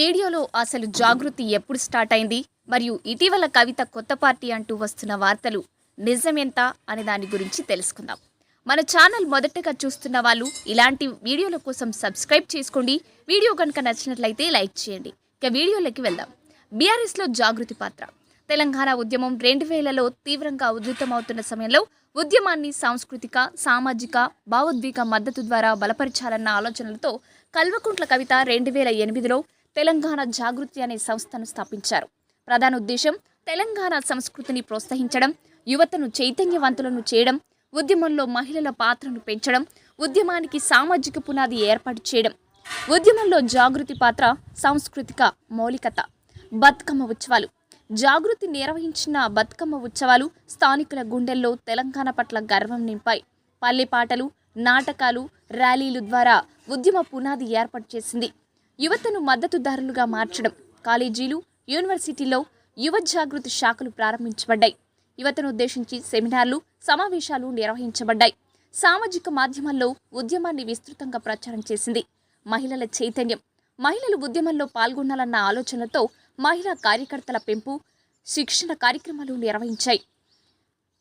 వీడియోలో అసలు జాగృతి ఎప్పుడు స్టార్ట్ అయింది? మరియు ఇటీవల కవిత కొత్త పార్టీ అంటూ వస్తున్న వార్తలు నిజమెంత అనే దాని గురించి తెలుసుకుందాం. మన ఛానల్ మొదటగా చూస్తున్న వాళ్ళు ఇలాంటి వీడియోల కోసం సబ్స్క్రైబ్ చేసుకోండి. వీడియో కనుక నచ్చినట్లయితే లైక్ చేయండి. ఇక వీడియోలోకి వెళ్దాం. బీఆర్ఎస్లో జాగృతి పాత్ర. తెలంగాణ ఉద్యమం రెండు వేలలో తీవ్రంగా ఉధృతమవుతున్న సమయంలో ఉద్యమాన్ని సాంస్కృతిక సామాజిక భావోద్వేగ మద్దతు ద్వారా బలపరచాలన్న ఆలోచనలతో కల్వకుంట్ల కవిత రెండు వేల ఎనిమిదిలో తెలంగాణ జాగృతి అనే సంస్థను స్థాపించారు. ప్రధాన ఉద్దేశం తెలంగాణ సంస్కృతిని ప్రోత్సహించడం యువతను చైతన్యవంతులను చేయడం ఉద్యమంలో మహిళల పాత్రను పెంచడం ఉద్యమానికి సామాజిక పునాది ఏర్పాటు చేయడం. ఉద్యమంలో జాగృతి పాత్ర సాంస్కృతిక మౌలికత. బతుకమ్మ ఉత్సవాలు. జాగృతి నిర్వహించిన బతుకమ్మ ఉత్సవాలు స్థానికుల గుండెల్లో తెలంగాణ పట్ల గర్వం నింపాయి. పల్లె పాటలు నాటకాలు ర్యాలీలు ద్వారా ఉద్యమ పునాది ఏర్పాటు చేసింది. యువతను మద్దతుదారులుగా మార్చడం. కాలేజీలు యూనివర్సిటీలో యువ జాగృతి శాఖలు ప్రారంభించబడ్డాయి. యువతను ఉద్దేశించి సెమినార్లు సమావేశాలు నిర్వహించబడ్డాయి. సామాజిక మాధ్యమాల్లో ఉద్యమాన్ని విస్తృతంగా ప్రచారం చేసింది. మహిళల చైతన్యం. మహిళలు ఉద్యమంలో పాల్గొనాలన్న ఆలోచనతో మహిళా కార్యకర్తల పెంపు శిక్షణ కార్యక్రమాలు నిర్వహించాయి.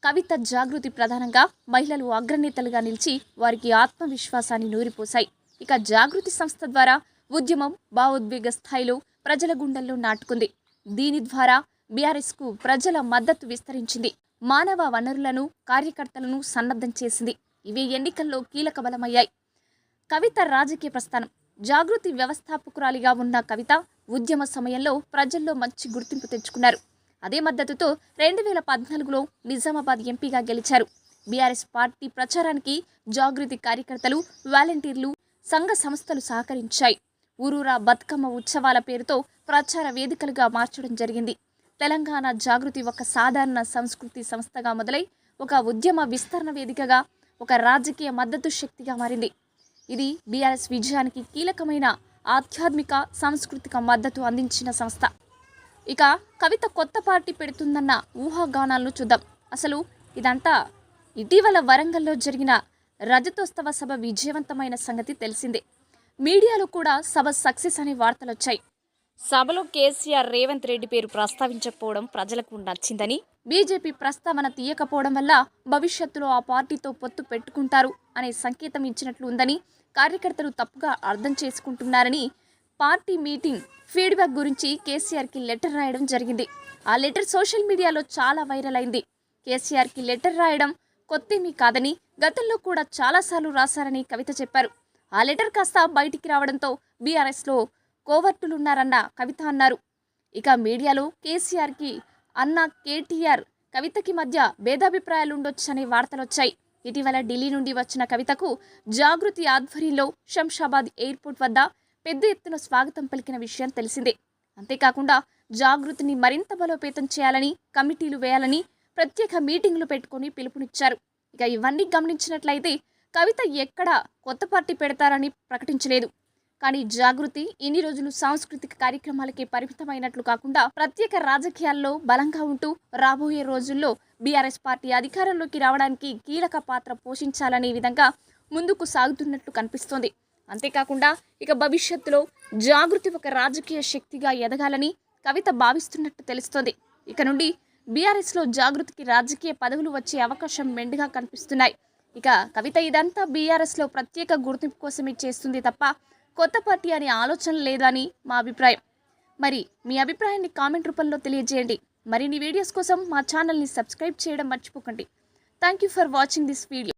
కవిత జాగృతి ప్రధానంగా మహిళలు అగ్రనేతలుగా నిలిచి వారికి ఆత్మవిశ్వాసాన్ని నూరిపోశాయి. ఇక జాగృతి సంస్థ ద్వారా ఉద్యమం భావోద్వేగ స్థాయిలో ప్రజల గుండెల్లో నాటుకుంది. దీని ద్వారా బీఆర్ఎస్కు ప్రజల మద్దతు విస్తరించింది. మానవ వనరులను కార్యకర్తలను సన్నద్ధం చేసింది. ఇవే ఎన్నికల్లో కీలక బలమయ్యాయి. కవిత రాజకీయ ప్రస్థానం. జాగృతి వ్యవస్థాపకురాలిగా ఉన్న కవిత ఉద్యమ సమయంలో ప్రజల్లో మంచి గుర్తింపు తెచ్చుకున్నారు. అదే మద్దతుతో రెండు వేల పద్నాలుగులో నిజామాబాద్ ఎంపీగా గెలిచారు. బీఆర్ఎస్ పార్టీ ప్రచారానికి జాగృతి కార్యకర్తలు వాలంటీర్లు సంఘ సంస్థలు సహకరించాయి. ఊరూరా బతుకమ్మ ఉత్సవాల పేరుతో ప్రచార వేదికలుగా మార్చడం జరిగింది. తెలంగాణ జాగృతి ఒక సాధారణ సంస్కృతి సంస్థగా మొదలై ఒక ఉద్యమ విస్తరణ వేదికగా ఒక రాజకీయ మద్దతు శక్తిగా మారింది. ఇది బీఆర్ఎస్ విజయానికి కీలకమైన ఆధ్యాత్మిక సాంస్కృతిక మద్దతు అందించిన సంస్థ. ఇక కవిత కొత్త పార్టీ పెడుతుందన్న ఊహాగానాలను చూద్దాం. అసలు ఇదంతా ఇటీవల వరంగల్లో జరిగిన రజతోత్సవ సభ విజయవంతమైన సంగతి తెలిసిందే. మీడియాలో కూడా సభ సక్సెస్ అనే వార్తలు వచ్చాయి సభలో కేసీఆర్ రేవంత్ రెడ్డి పేరు ప్రస్తావించకపోవడం ప్రజలకు నచ్చిందని బీజేపీ ప్రస్తావన తీయకపోవడం వల్ల భవిష్యత్తులో ఆ పార్టీతో పొత్తు పెట్టుకుంటారు అనే సంకేతం ఇచ్చినట్లు ఉందని కార్యకర్తలు తప్పుగా అర్థం చేసుకుంటున్నారని పార్టీ మీటింగ్ ఫీడ్బ్యాక్ గురించి కేసీఆర్కి లెటర్ రాయడం జరిగింది. ఆ లెటర్ సోషల్ మీడియాలో చాలా వైరల్ అయింది. కేసీఆర్కి లెటర్ రాయడం కొత్తేమీ కాదని గతంలో కూడా చాలాసార్లు రాశారని కవిత చెప్పారు. ఆ లెటర్ కాస్త బయటికి రావడంతో బీఆర్ఎస్లో కోవర్టులున్నారన్న కవిత అన్నారు. ఇక మీడియాలో కేసీఆర్కి అన్న కేటీఆర్ కవితకి మధ్య భేదాభిప్రాయాలు ఉండొచ్చనే వార్తలొచ్చాయి. ఇటీవల ఢిల్లీ నుండి వచ్చిన కవితకు జాగృతి ఆధ్వర్యంలో శంషాబాద్ ఎయిర్పోర్ట్ వద్ద పెద్ద ఎత్తున స్వాగతం పలికిన విషయం తెలిసిందే. అంతేకాకుండా జాగృతిని మరింత బలోపేతం చేయాలని కమిటీలు వేయాలని ప్రత్యేక మీటింగ్లు పెట్టుకుని పిలుపునిచ్చారు. ఇక ఇవన్నీ గమనించినట్లయితే కవిత ఎక్కడ కొత్త పార్టీ పెడతారని ప్రకటించలేదు. కానీ జాగృతి ఇన్ని రోజులు సాంస్కృతిక కార్యక్రమాలకే పరిమితమైనట్లు కాకుండా ప్రత్యేక రాజకీయాల్లో బలంగా ఉంటూ రాబోయే రోజుల్లో బీఆర్ఎస్ పార్టీ అధికారంలోకి రావడానికి కీలక పాత్ర పోషించాలనే విధంగా ముందుకు సాగుతున్నట్లు కనిపిస్తోంది. అంతేకాకుండా ఇక భవిష్యత్తులో జాగృతి ఒక రాజకీయ శక్తిగా ఎదగాలని కవిత భావిస్తున్నట్టు తెలుస్తోంది. ఇక నుండి బీఆర్ఎస్లో జాగృతికి రాజకీయ పదవులు వచ్చే అవకాశం మెండుగా కనిపిస్తున్నాయి. ఇక కవిత ఇదంతా బీఆర్ఎస్లో ప్రత్యేక గుర్తింపు కోసమే చేస్తుంది తప్ప కొత్త పార్టీ అనే ఆలోచన లేదని మా అభిప్రాయం. మరి మీ అభిప్రాయాన్ని కామెంట్ రూపంలో తెలియజేయండి. మరిన్ని వీడియోస్ కోసం మా ఛానల్ని సబ్స్క్రైబ్ చేయడం మర్చిపోకండి. Thank you for watching this video